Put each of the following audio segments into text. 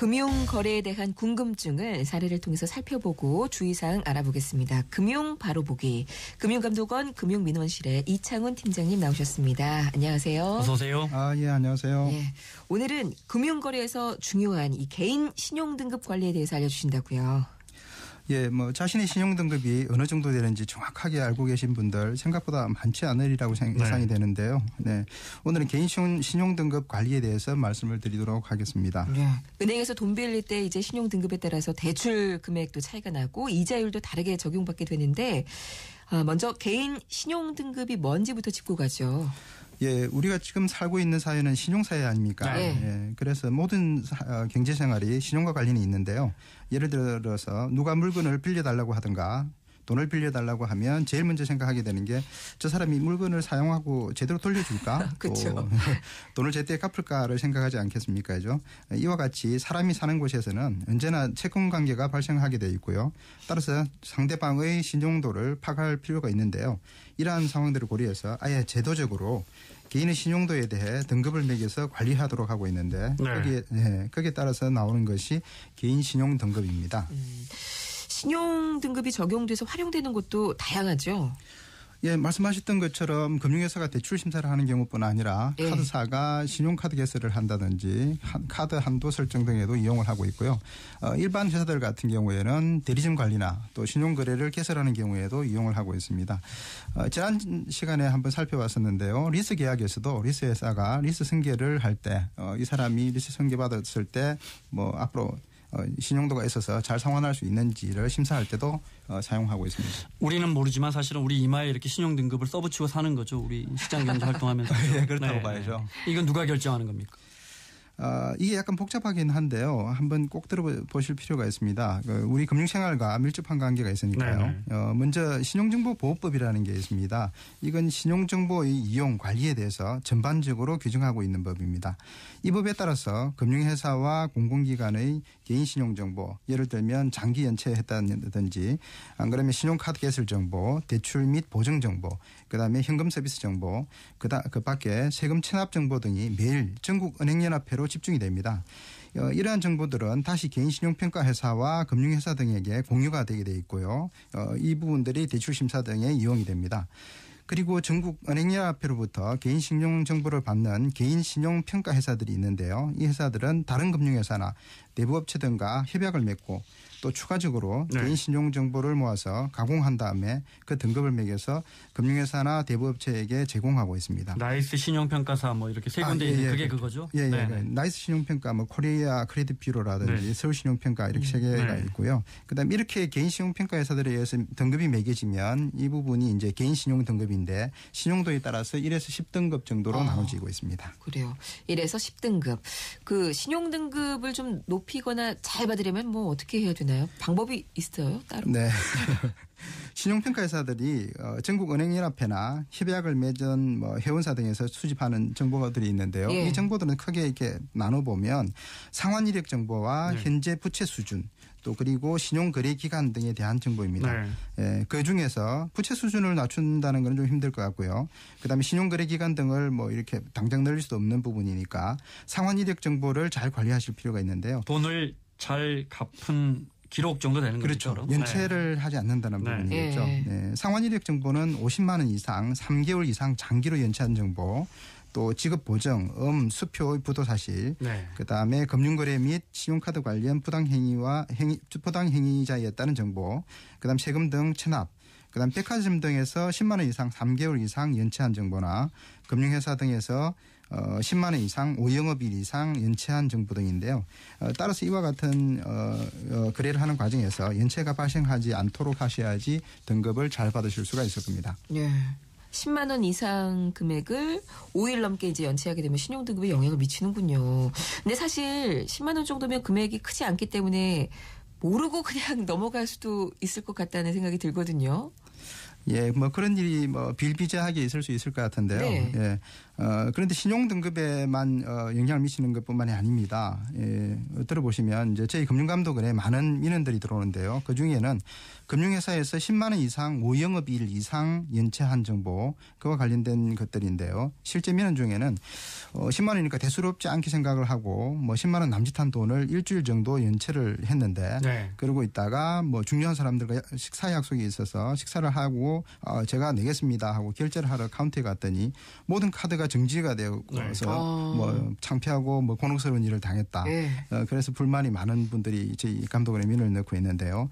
금융 거래에 대한 궁금증을 사례를 통해서 살펴보고 주의사항 알아보겠습니다. 금융 바로 보기. 금융감독원 금융민원실의 이창훈 팀장님 나오셨습니다. 안녕하세요. 어서 오세요. 아, 예, 안녕하세요. 예. 오늘은 금융 거래에서 중요한 이 개인 신용 등급 관리에 대해서 알려 주신다고요. 예, 뭐 자신의 신용 등급이 어느 정도 되는지 정확하게 알고 계신 분들 생각보다 많지 않으리라고 생- 네. 예상이 되는데요. 네. 오늘은 개인 신용, 신용 등급 관리에 대해서 말씀을 드리도록 하겠습니다. 예. 은행에서 돈 빌릴 때 이제 신용 등급에 따라서 대출 금액도 차이가 나고 이자율도 다르게 적용받게 되는데 아, 먼저 개인 신용 등급이 뭔지부터 짚고 가죠. 예, 우리가 지금 살고 있는 사회는 신용사회 아닙니까? 네. 예, 그래서 모든 사- 어, 경제 생활이 신용과 관련이 있는데요. 예를 들어서 누가 물건을 빌려달라고 하든가 돈을 빌려달라고 하면 제일 먼저 생각하게 되는 게 저 사람이 물건을 사용하고 제대로 돌려줄까? 그쵸. 또 돈을 제때 갚을까를 생각하지 않겠습니까? 죠 이와 같이 사람이 사는 곳에서는 언제나 채권 관계가 발생하게 돼 있고요. 따라서 상대방의 신용도를 파악할 필요가 있는데요. 이러한 상황들을 고려해서 아예 제도적으로 개인의 신용도에 대해 등급을 매겨서 관리하도록 하고 있는데 네. 거기에 네, 거기에 따라서 나오는 것이 개인 신용 등급입니다. 신용 등급이 적용돼서 활용되는 것도 다양하죠. 예, 말씀하셨던 것처럼 금융회사가 대출 심사를 하는 경우뿐 아니라 예. 카드사가 신용카드 개설을 한다든지 한- 카드 한도 설정 등에도 이용을 하고 있고요. 어, 일반 회사들 같은 경우에는 대리점 관리나 또 신용거래를 개설하는 경우에도 이용을 하고 있습니다. 어, 지난 시간에 한번 살펴봤었는데요. 리스 계약에서도 리스 회사가 리스 승계를 할 때 이 사람이 리스 승계 받았을 때 뭐 앞으로 어, 신용도가 있어서 잘 상환할 수 있는지를 심사할 때도 어, 사용하고 있습니다. 우리는 모르지만 사실은 우리 이마에 이렇게 신용 등급을 써붙이고 사는 거죠. 우리 시장 경제 활동하면서. 예, 그렇다고 봐야죠. 이건 누가 결정하는 겁니까? 어, 이게 약간 복잡하긴 한데요. 한번 꼭 들어보실 필요가 있습니다. 그 우리 금융생활과 밀접한 관계가 있으니까요. 네네. 어, 먼저 신용정보보호법이라는 게 있습니다. 이건 신용정보의 이용 관리에 대해서 전반적으로 규정하고 있는 법입니다. 이 법에 따라서 금융회사와 공공기관의 개인 신용정보, 예를 들면 장기 연체했다든지 안 그러면 신용카드 개설 정보, 대출 및 보증 정보, 그다음에 현금 서비스 정보, 그다 그 밖에 세금 체납 정보 등이 매일 전국 은행연합회로 집중이 됩니다. 어, 이러한 정보들은 다시 개인 신용평가 회사와 금융회사 등에게 공유가 되게 돼 있고요. 어, 이 부분들이 대출 심사 등에 이용이 됩니다. 그리고 전국 은행연합회로부터 개인 신용 정보를 받는 개인 신용 평가 회사들이 있는데요. 이 회사들은 다른 금융회사나 내부업체 등과 협약을 맺고 또 추가적으로 네. 개인 신용 정보를 모아서 가공한 다음에 그 등급을 매겨서 금융회사나 대부업체에게 제공하고 있습니다. 나이스 신용평가사 뭐 이렇게 세 군데 아, 예, 있는 예. 그게 그거죠? 예, 예. 네. 그 나이스 신용평가, 뭐 코리아 크레딧 뷰로라든지 네. 서울 신용평가 이렇게 세 개가 네. 있고요. 그다음 에 이렇게 개인 신용평가 회사들에 의해서 등급이 매겨지면 이 부분이 이제 개인 신용 등급인데 신용도에 따라서 1에서 10등급 정도로 아. 나눠지고 있습니다. 그래요. 1에서 10등급. 그 신용 등급을 좀 높이거나 잘 받으려면 뭐 어떻게 해야 되나요? 방법이 있어요? 따로? 네. 신용평가 회사들이 어, 전국 은행연합회나 협약을 맺은 뭐 회원사 등에서 수집하는 정보들이 있는데요. 예. 이 정보들은 크게 이렇게 나눠 보면 상환 이력 정보와 네. 현재 부채 수준 또 그리고 신용 거래 기간 등에 대한 정보입니다. 네. 예, 그 중에서 부채 수준을 낮춘다는 건 좀 힘들 것 같고요. 그다음에 신용 거래 기간 등을 뭐 이렇게 당장 늘릴 수도 없는 부분이니까 상환 이력 정보를 잘 관리하실 필요가 있는데요. 돈을 잘 갚은 기록 정도 되는 그렇죠. 거죠. 네. 연체를 하지 않는다는 네. 부분이겠죠. 예. 네. 상환 이력 정보는 50만 원 이상 3개월 이상 장기로 연체한 정보 또 지급 보정, 음, 수표의 부도 사실 네. 그 다음에 금융거래 및 신용카드 관련 부당 행위와 행위 부당 행위자였다는 정보, 그 다음 세금 등 체납, 그 다음 백화점 등에서 10만 원 이상 3개월 이상 연체한 정보나 금융회사 등에서 어 10만 원 이상 5영업일 이상 연체한 정보 등인데요. 어, 따라서 이와 같은 어, 어, 거래를 하는 과정에서 연체가 발생하지 않도록 하셔야지 등급을 잘 받으실 수가 있을 겁니다. 예. 10만 원 이상 금액을 5일 넘게 이제 연체하게 되면 신용 등급에 영향을 미치는군요. 근데 사실 10만 원 정도면 금액이 크지 않기 때문에 모르고 그냥 넘어갈 수도 있을 것 같다는 생각이 들거든요. 예, 뭐 그런 일이 뭐 비일비재하게 있을 수 있을 것 같은데요. 네. 예. 어, 그런데 신용 등급에만 어, 영향을 미치는 것뿐만이 아닙니다. 예, 어, 들어보시면 이제 저희 금융감독원에 많은 민원들이 들어오는데요. 그 중에는 금융회사에서 10만 원 이상 모영업일 이상 연체한 정보 그와 관련된 것들인데요. 실제 민원 중에는 어, 10만 원이니까 대수롭지 않게 생각을 하고 뭐 10만 원 남짓한 돈을 일주일 정도 연체를 했는데 네. 그러고 있다가 뭐 중요한 사람들과 식사 약속이 있어서 식사를 하고 어, 제가 내겠습니다 하고 결제를 하러 카운터에 갔더니 모든 카드가 정지가 되어서 네. 아. 뭐 창피하고 뭐 곤혹스러운 일을 당했다. 예. 어, 그래서 불만이 많은 분들이 저희 감독원에 민원을 넣고 있는데요.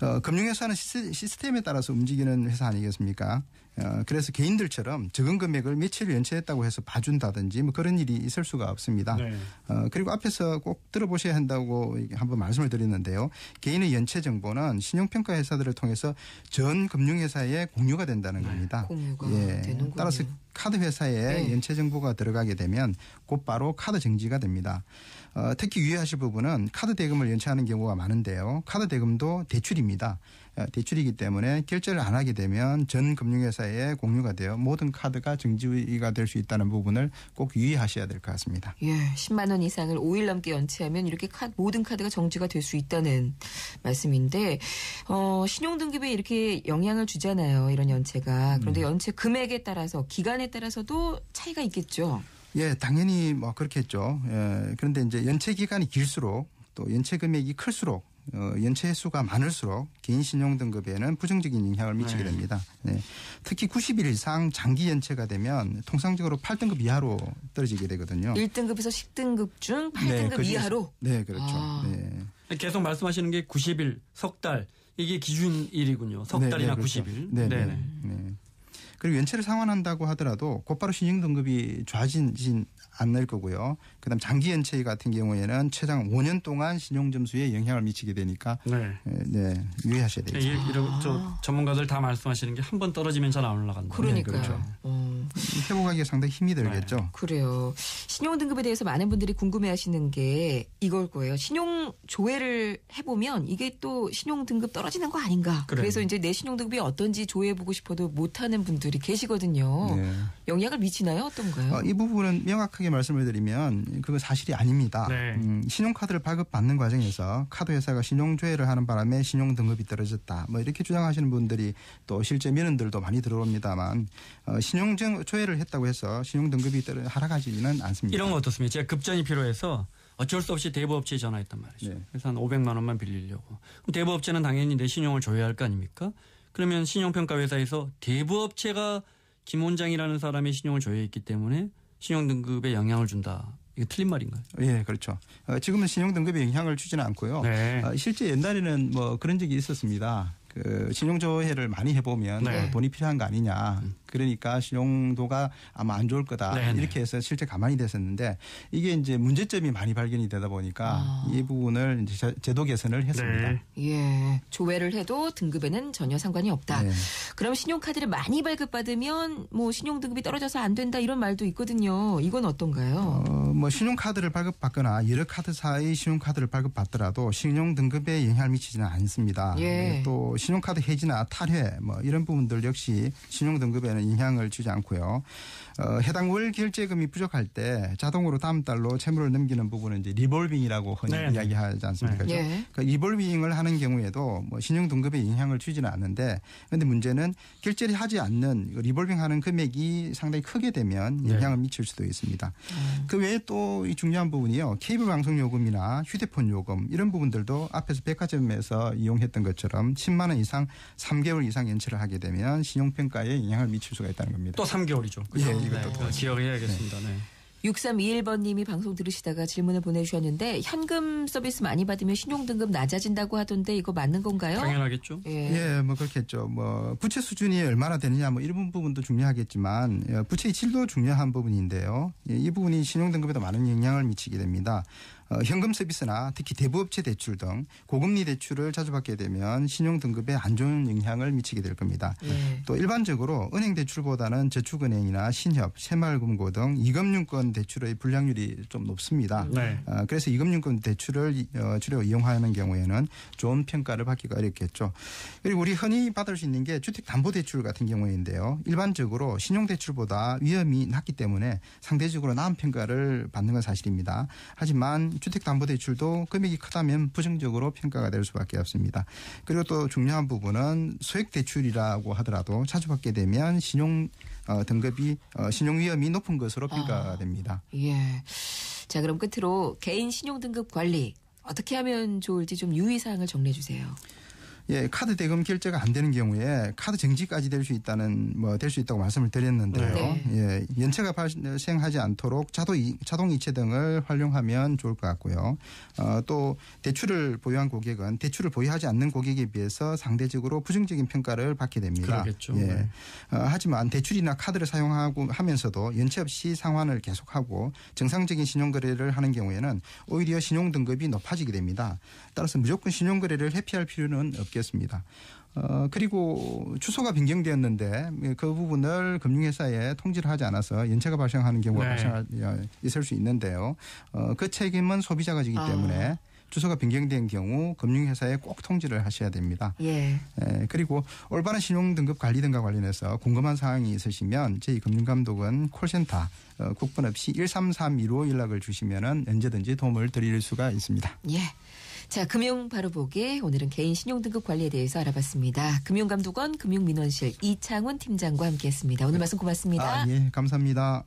어, 금융 회사는 시스- 시스템에 따라서 움직이는 회사 아니겠습니까? 어, 그래서 개인들처럼 적은 금액을 며칠 연체했다고 해서 봐준다든지 뭐 그런 일이 있을 수가 없습니다. 네. 어, 그리고 앞에서 꼭 들어보셔야 한다고 한번 말씀을 드렸는데요. 개인의 연체 정보는 신용평가 회사들을 통해서 전 금융회사에 공유가 된다는 겁니다. 공유가 예. 되는군요. 따라서 카드 회사에 네. 연체 정보가 들어가게 되면 곧바로 카드 정지가 됩니다. 어, 특히 유의하실 부분은 카드 대금을 연체하는 경우가 많은데요. 카드 대금도 대출입니다. 어, 대출이기 때문에 결제를 안 하게 되면 전 금융회사에 공유가 되어 모든 카드가 정지가 될 수 있다는 부분을 꼭 유의하셔야 될 것 같습니다. 예, 10만 원 이상을 5일 넘게 연체하면 이렇게 카, 모든 카드가 정지가 될 수 있다는 말씀인데 어, 신용 등급에 이렇게 영향을 주잖아요. 이런 연체가. 그런데 연체 금액에 따라서 기간에 따라서도 차이가 있겠죠. 예, 당연히 뭐 그렇겠죠. 예, 그런데 이제 연체 기간이 길수록 또 연체 금액이 클수록 어, 연체 횟수가 많을수록 개인 신용 등급에는 부정적인 영향을 미치게 네. 됩니다. 네. 특히 90일 이상 장기 연체가 되면 통상적으로 8등급 이하로 떨어지게 되거든요. 1등급에서 10등급 중 8등급 그 중에서- 이하로. 네, 그렇죠. 아. 네. 계속 말씀하시는 게 90일, 석 달. 이게 기준일이군요. 석 네, 달이나 네, 그렇죠. 90일. 네, 네. 네. 그리고 연체를 상환한다고 하더라도 곧바로 신용 등급이 좋아지진 않을 거고요. 그다음 장기 연체 같은 경우에는 최장 5년 동안 신용 점수에 영향을 미치게 되니까 네. 네, 유의하셔야 네, 되죠. 이- 이런 저 전문가들 다 말씀하시는 게 한 번 떨어지면 잘 안 올라간다. 그러니까요. 그렇죠. 어, 회복하기가 상당히 힘이 들겠죠. 그래요. 신용 등급에 대해서 많은 분들이 궁금해하시는 게 이걸 거예요. 신용 조회를 해보면 이게 또 신용 등급 떨어지는 거 아닌가. 그래요. 그래서 이제 내 신용 등급이 어떤지 조회해보고 싶어도 못하는 분들 이 계시거든요. 네. 영향을 미치나요? 어떤가요? 어, 이 부분은 명확하게 말씀을 드리면 그거 사실이 아닙니다. 네. 음, 신용카드를 발급받는 과정에서 카드 회사가 신용조회를 하는 바람에 신용 등급이 떨어졌다. 뭐 이렇게 주장하시는 분들이 또 실제 민원들도 많이 들어옵니다만 어, 신용조회를 했다고 해서 신용 등급이 떨어 하락하지는 않습니다. 이런 거 어떻습니까? 제가 급전이 필요해서 어쩔 수 없이 대부업체에 전화했단 말이죠. 네. 그래서 한 500만 원만 빌리려고. 그럼 대부업체는 당연히 내 신용을 조회할 거 아닙니까? 그러면 신용평가 회사에서 대부업체가 김 원장이라는 사람의 신용을 조회했기 때문에 신용 등급에 영향을 준다. 이거 틀린 말인가요? 예, 그렇죠. 어, 지금은 신용 등급에 영향을 주지는 않고요. 네. 어, 실제 옛날에는 뭐 그런 적이 있었습니다. 그 신용조회를 많이 해보면 네. 뭐 돈이 필요한 거 아니냐. 그러니까 신용도가 아마 안 좋을 거다. 네, 네. 이렇게 해서 실제 가만히 됐었는데 이게 이제 문제점이 많이 발견이 되다 보니까 아. 이 부분을 이제 제- 제도 개선을 했습니다. 네. 예. 조회를 해도 등급에는 전혀 상관이 없다. 네. 그럼 신용카드를 많이 발급받으면 뭐 신용 등급이 떨어져서 안 된다 이런 말도 있거든요. 이건 어떤가요? 어, 뭐 신용카드를 발급받거나 여러 카드사의 신용카드를 발급받더라도 신용 등급에 영향을 미치지는 않습니다. 예. 네, 또 신용카드 해지나 탈회 뭐 이런 부분들 역시 신용 등급에는 영향을 주지 않고요. 어, 해당 월 결제금이 부족할 때 자동으로 다음 달로 채무를 넘기는 부분은 이제 리볼빙이라고 흔히 네, 네. 이야기하지 않습니까? 네. 그죠? 예. 그 리볼빙을 하는 경우에도 뭐 신용 등급에 영향을 주지는 않는데 그런데 문제는 결제를 하지 않는 그 리볼빙하는 금액이 상당히 크게 되면 네. 영향을 미칠 수도 있습니다. 그 외에 또 이 중요한 부분이요. 케이블 방송 요금이나 휴대폰 요금 이런 부분들도 앞에서 백화점에서 이용했던 것처럼 10만 원 이상 3개월 이상 연체를 하게 되면 신용평가에 영향을 미칠 수가 있다는 겁니다. 또 3개월이죠. 예, 네, 이것도 그거 기억해야겠습니다. 네. 6321번님이 방송 들으시다가 질문을 보내주셨는데 현금 서비스 많이 받으면 신용 등급 낮아진다고 하던데 이거 맞는 건가요? 당연하겠죠. 예. 예, 뭐 그렇겠죠. 뭐 부채 수준이 얼마나 되느냐 뭐 이런 부분도 중요하겠지만 예, 부채의 질도 중요한 부분인데요. 예, 이 부분이 신용 등급에도 많은 영향을 미치게 됩니다. 어, 현금 서비스나 특히 대부업체 대출 등 고금리 대출을 자주 받게 되면 신용 등급에 안 좋은 영향을 미치게 될 겁니다. 예. 또 일반적으로 은행 대출보다는 저축은행이나 신협, 새마을금고 등 이금융권 대출의 불량률이 좀 높습니다. 네. 어, 그래서 이금융권 대출을 이- 어, 주로 이용하는 경우에는 좋은 평가를 받기가 어렵겠죠. 그리고 우리 흔히 받을 수 있는 게 주택담보대출 같은 경우인데요. 일반적으로 신용대출보다 위험이 낮기 때문에 상대적으로 나은 평가를 받는 건 사실입니다. 하지만 주택담보대출도 금액이 크다면 부정적으로 평가가 될 수밖에 없습니다. 그리고 또 중요한 부분은 소액대출이라고 하더라도 자주 받게 되면 신용 어, 등급이 어, 신용 위험이 높은 것으로 평가가 아. 됩니다. 예. 자, 그럼 끝으로 개인 신용 등급 관리 어떻게 하면 좋을지 좀 유의 사항을 정리해 주세요. 예, 카드 대금 결제가 안 되는 경우에 카드 정지까지 될 수 있다는 뭐 될 수 있다고 말씀을 드렸는데요. 네. 예, 연체가 발생하지 않도록 자동 이- 자동 이체 등을 활용하면 좋을 것 같고요. 어, 또 대출을 보유한 고객은 대출을 보유하지 않는 고객에 비해서 상대적으로 부정적인 평가를 받게 됩니다. 그러겠죠. 예. 네. 어, 하지만 대출이나 카드를 사용하고 하면서도 연체 없이 상환을 계속하고 정상적인 신용 거래를 하는 경우에는 오히려 신용 등급이 높아지게 됩니다. 따라서 무조건 신용 거래를 회피할 필요는 없겠 습니다. 어, 그리고 주소가 변경되었는데 그 부분을 금융회사에 통지를 하지 않아서 연체가 발생하는 경우가 네. 발생할 어, 있을 수 있는데요. 어, 그 책임은 소비자가 지기 아. 때문에 주소가 변경된 경우 금융회사에 꼭 통지를 하셔야 됩니다. 예. 예, 그리고 올바른 신용 등급 관리 등과 관련해서 궁금한 사항이 있으시면 저희 금융감독은 콜센터 어, 국번 없이 13315 연락을 주시면은 언제든지 도움을 드릴 수가 있습니다. 예. 자, 금융 바로 보기 오늘은 개인 신용 등급 관리에 대해서 알아봤습니다. 금융감독원 금융민원실 이창훈 팀장과 함께했습니다. 오늘 말씀 고맙습니다. 아, 예, 감사합니다.